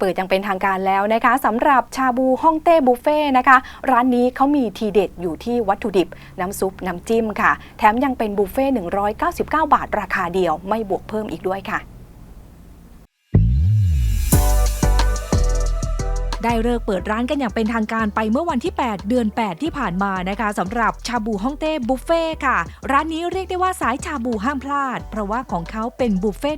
เปิดอย่างเป็นทางการแล้วนะคะสำหรับชาบูฮ่องเต้บุฟเฟ่นะคะ ร้านนี้เขามีทีเด็ดอยู่ที่วัตถุดิบ น้ำซุป น้ำจิ้มค่ะ แถมยังเป็นบุฟเฟ่199 บาทราคาเดียวไม่บวกเพิ่มอีกด้วยค่ะ ได้เลิกเปิดร้านกันอย่างเป็นทางการไปเมื่อวันที่ 8 เดือน 8 ที่ผ่านมานะคะสำหรับชาบูฮ่องเต้บุฟเฟ่ค่ะ ร้านนี้เรียกได้ว่าสายชาบูห้ามพลาด เพราะว่าของเขาเป็นบุฟเฟ่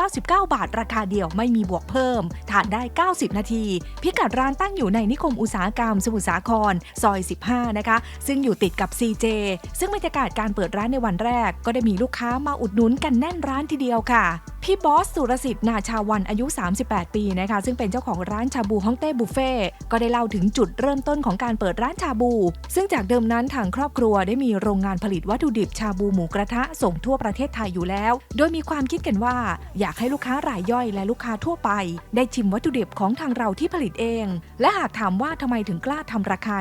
199 บาท ราคาเดียวไม่มีบวกเพิ่ม ทานได้ 90 นาที พิกัดร้านตั้งอยู่ในนิคมอุตสาหกรรมสมุทรสาครซอย 15 นะคะ ซึ่งอยู่ติดกับ CJ ซึ่งบรรยากาศการเปิดร้านในวันแรก ก็ได้มีลูกค้ามาอุดหนุนกันแน่นร้านทีเดียวค่ะ พี่บอสสุรสิทธิ์นาชาวันอายุ 38 ปีนะคะซึ่งเป็นเจ้าของร้านชาบูฮ่องเต้บุฟเฟ่ก็ได้เล่าถึงจุดเริ่มต้นของการเปิดร้านชาบู ซึ่งจากเดิมนั้นทางครอบครัวได้มีโรงงานผลิตวัตถุดิบชาบูหมูกระทะส่งทั่วประเทศไทยอยู่แล้ว โดยมีความคิดกันว่า อยากให้ลูกค้ารายย่อยและลูกค้าทั่วไป ได้ชิมวัตถุดิบของทางเราที่ผลิตเอง และหากถามว่าทำไมถึงกล้าทำราคา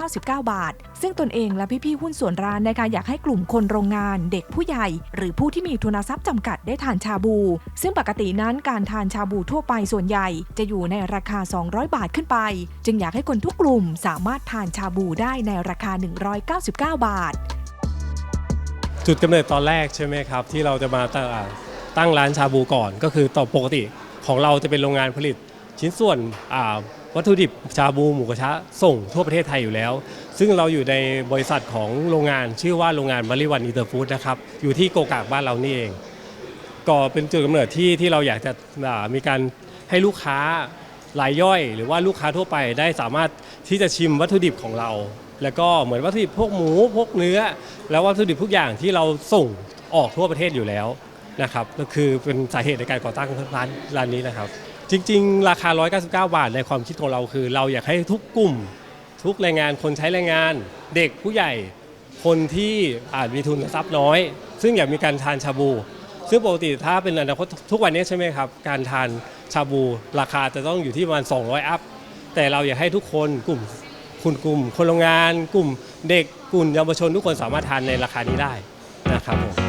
199 บาท ซึ่งตนเองและพี่ๆหุ้นส่วนร้านนะคะอยากให้กลุ่มคนโรงงาน เด็กผู้ใหญ่ หรือผู้ที่มีทุนทรัพย์จำกัดได้ทานชาบูซึ่งปกตินั้นการทานชาบูทั่วไปส่วนใหญ่ จะอยู่ในราคา 200 บาทขึ้นไป จึงอยากให้คนทุกกลุ่มสามารถทานชาบูได้ในราคา 199 บาท จุดกำเนิดตอนแรกใช่ไหมครับ ที่เราจะมาตั้งตั้งร้านชาบูก่อน ก็คือต่อปกติของเราจะเป็นโรงงานผลิต ชิ้นส่วนวัตถุดิบชาบูหมูกระทะส่งทั่วประเทศไทยอยู่แล้ว ซึ่งเราอยู่ในบริษัทของโรงงานชื่อว่าโรงงานมาริวันอินเตอร์ฟู้ดนะครับ อยู่ที่โกกากบ้านเรานี่เอง ก็เป็นจุดกำเนิดที่ที่เราอยากจะอ่ามีการให้ลูกค้ารายย่อย หรือว่าลูกค้าทั่วไปได้สามารถที่จะชิมวัตถุดิบของเรา แล้วก็เหมือนวัตถุดิบพวกหมูพวกเนื้อ แล้ววัตถุดิบทุกอย่างที่เราส่งออกทั่วประเทศอยู่แล้วนะครับก็คือเป็นสาเหตุในการก่อตั้งร้านร้านนี้นะครับ จริง ๆ ราคา 199 บาทในความคิดของเราคือ เราอยากให้ทุกกลุ่ม ทุกแรงงานคนใช้แรงงาน เด็กผู้ใหญ่คนที่อาจมีทุนทรัพย์น้อย ซึ่งอยากมีการทานชาบู ซึ่งปกติถ้าเป็นอนาคตทุกวันนี้ใช่ไหมครับ การทานชาบูราคาจะต้องอยู่ที่ประมาณ 200 อัพ แต่เราอยากให้ทุกคนกลุ่มคุณกลุ่มคนโรงงาน กลุ่มเด็กกลุ่มเยาวชนทุกคนสามารถทานในราคานี้ได้นะครับผม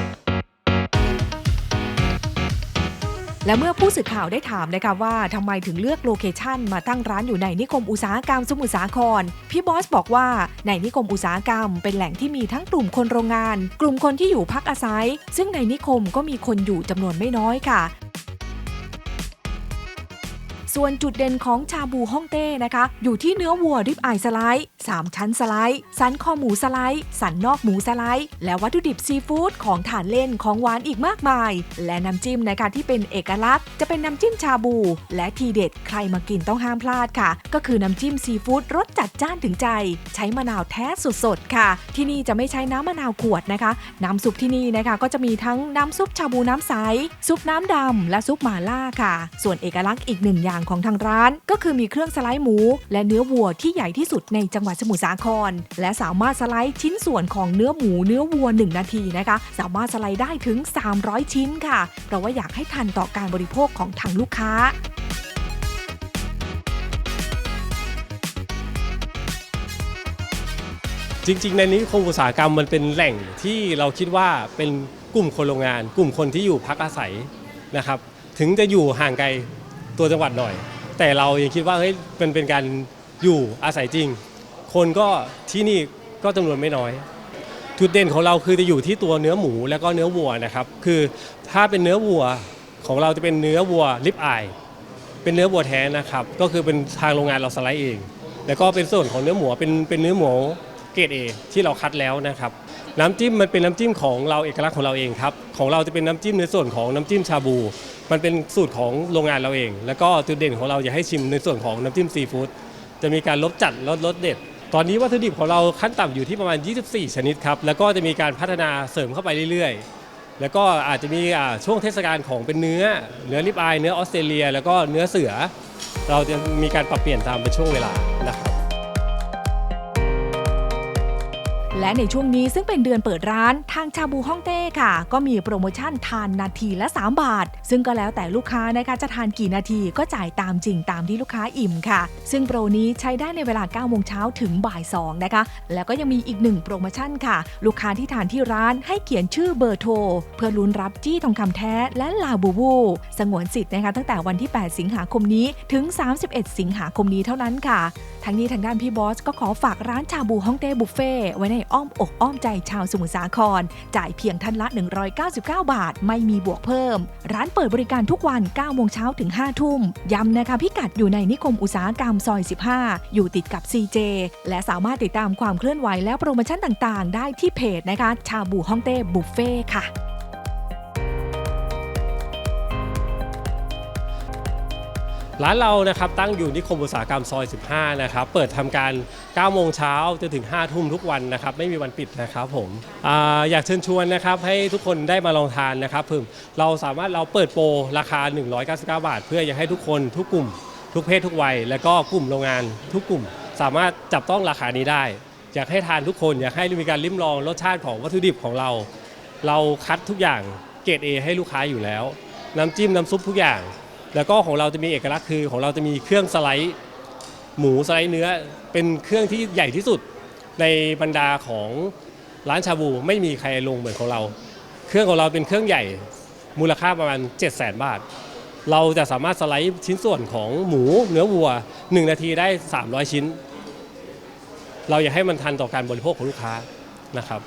และเมื่อผู้สื่อข่าวได้ถามนะคะว่าทำไมถึงเลือกโลเคชันมาตั้งร้านอยู่ในนิคมอุตสาหกรรมสมุทรสาคร พี่บอสบอกว่าในนิคมอุตสาหกรรม เป็นแหล่งที่มีทั้งกลุ่มคนโรงงาน กลุ่มคนที่อยู่พักอาศัย ซึ่งในนิคมก็มีคนอยู่จำนวนไม่น้อยค่ะส่วนจุดเด่นของชาบูฮ่องเต้นะคะ อยู่ที่เนื้อวัวริบอายสไลด์ 3 ชั้นสไลด์ สันคอหมูสไลด์ สันนอกหมูสไลด์ และวัตถุดิบซีฟู้ดของฐานเล่นของหวานอีกมากมาย และน้ำจิ้มนะคะที่เป็นเอกลักษณ์ จะเป็นน้ำจิ้มชาบู และทีเด็ดใครมากินต้องห้ามพลาดค่ะ ก็คือน้ำจิ้มซีฟู้ดรสจัดจ้านถึงใจ ใช้มะนาวแท้สดๆค่ะ ที่นี่จะไม่ใช้น้ำมะนาวขวดนะคะ น้ำซุปที่นี่นะคะก็จะมีทั้งน้ำซุปชาบูน้ำใส ซุปน้ำดำและซุปหม่าล่าค่ะ ส่วนเอกลักษณ์อีกหนึ่งอย่างของทางร้าน ก็คือมีเครื่องสไลด์หมู และเนื้อวัวที่ใหญ่ที่สุดในจังหวัดดสมุทรสาคร และสามารถสไลด์ชิ้นส่วนของเนื้อหมูเนื้อวัว 1 นาทีนะคะ สามารถสไลด์ได้ถึง 300 ชิ้นค่ะ เพราะว่าอยากให้ทันต่อการบริโภคของทางลูกค้าจริงๆ ในนี้คมอุตสาหกรรมมันเป็นแหล่งที่เราคิดว่าเป็นกลุ่มคนโรงงาน กลุ่มคนที่อยู่พักอาศัยนะครับ ถึงจะอยู่ห่างไกลตัวจังหวัดหน่อย แต่เรายังคิดว่าเฮ้ยเป็นเป็นการอยู่อาศัยจริง คนก็ที่นี่ก็จำนวนไม่น้อย จุดเด่นของเราคือจะอยู่ที่ตัวเนื้อหมูแล้วก็เนื้อวัวนะครับคือถ้าเป็นเนื้อวัวของเราจะเป็นเนื้อวัวลิปอายเป็นเนื้อวัวแท้นะครับก็คือเป็นทางโรงงานเราสไลด์เอง แล้วก็เป็นส่วนของเนื้อหมูเป็นเป็นเนื้อหมูเกรดเอที่เราคัดแล้วนะครับน้ำจิ้มมันเป็นน้ำจิ้มของเราเอกลักษณ์ของเราเองครับของเราจะเป็นน้ำจิ้มในส่วนของน้ำจิ้มชาบู มันเป็นสูตรของโรงงานเราเอง แล้วก็จุดเด่นของเราอยากให้ชิมในส่วนของน้ำจิ้มซีฟู้ดจะมีการลดจัดลดลดเด็ด ตอนนี้วัตถุดิบของเราขั้นต่ำอยู่ที่ประมาณ 24 ชนิดครับ แล้วก็จะมีการพัฒนาเสริมเข้าไปเรื่อยๆ แล้วก็อาจจะมีอ่าช่วงเทศกาลของเป็นเนื้อ เนื้อริบอาย เนื้อออสเตรเลีย แล้วก็เนื้อเสือ เราจะมีการปรับเปลี่ยนตามเป็นช่วงเวลานะครับ และในช่วงนี้ซึ่งเป็นเดือนเปิดร้านทางชาบูฮ่องเต้ค่ะ ก็มีโปรโมชั่นทานนาทีละ 3 บาท ซึ่งก็แล้วแต่ลูกค้านะคะจะทานกี่นาทีก็จ่ายตามจริงตามที่ลูกค้าอิ่มค่ะ ซึ่งโปรนี้ใช้ได้ในเวลา9โมงเช้าถึงบ่าย2นะคะแล้วก็ยังมีอีกหนึ่งโปรโมชั่นค่ะ ลูกค้าที่ทานที่ร้านให้เขียนชื่อเบอร์โทร เพื่อลุ้นรับจี้ทองคำแท้และลาบูบู สงวนสิทธิ์นะคะตั้งแต่วันที่ 8 สิงหาคมนี้ถึง 31 สิงหาคมนี้เท่านั้นค่ะ ทั้งนี้ทางด้านพี่บอสก็ขอฝากร้านชาบูฮ่องเต้บุฟเฟ่ไว้ในอ้อมอกอ้อมใจชาวสมุทรสาคร จ่ายเพียงท่านละ 199 บาท ไม่มีบวกเพิ่ม ร้านเปิดบริการทุกวัน 9 โมงเช้าถึง 5 ทุ่ม ย้ำนะคะพิกัดอยู่ในนิคมอุตสาหกรรมซอย 15 อยู่ติดกับ CJ และสามารถติดตามความเคลื่อนไหวและโปรโมชั่นต่างๆ ได้ที่เพจนะคะ ชาบูฮ่องเต้บุฟเฟ่ค่ะ ร้านเรานะครับตั้งอยู่นิคมอุตสาหกรรมซอย 15 นะครับ เปิดทำการ 9 โมงเช้าจนถึง 5 ทุ่มทุกวันนะครับ ไม่มีวันปิดนะครับผมออยากเชิญชวนนะครับให้ทุกคนได้มาลองทานนะครับเพิ่มเราสามารถเราเปิดโปรราคา 199 บาท เพื่ออยากให้ทุกคนทุกกลุ่ม ทุกเพศทุกวัย และก็กลุ่มโรงงานทุกกลุ่ม สามารถจับต้องราคานี้ได้ อยากให้ทานทุกคนอยากให้มีการลิ้มลองรสชาติของวัตถุดิบของเรา เราคัดทุกอย่างเกรด A ให้ลูกค้าอยู่แล้ว น้ำจิ้มน้ำซุปทุกอย่าง แล้วก็ของเราจะมีเอกลักษณ์คือของเราจะมีเครื่องสไลด์หมูสไลด์เนื้อ เป็นเครื่องที่ใหญ่ที่สุดในบรรดาของร้านชาบูไม่มีใครลงเหมือนของเรา เครื่องของเราเป็นเครื่องใหญ่มูลค่าประมาณ 7 0 0 0 0 0 บาท เราจะสามารถสไลด์ชิ้นส่วนของหมูเนื้อวัว 1 นาทีได้ 300 ชิ้น เราอยากให้มันทันต่อการบริโภคของลูกค้านะครับ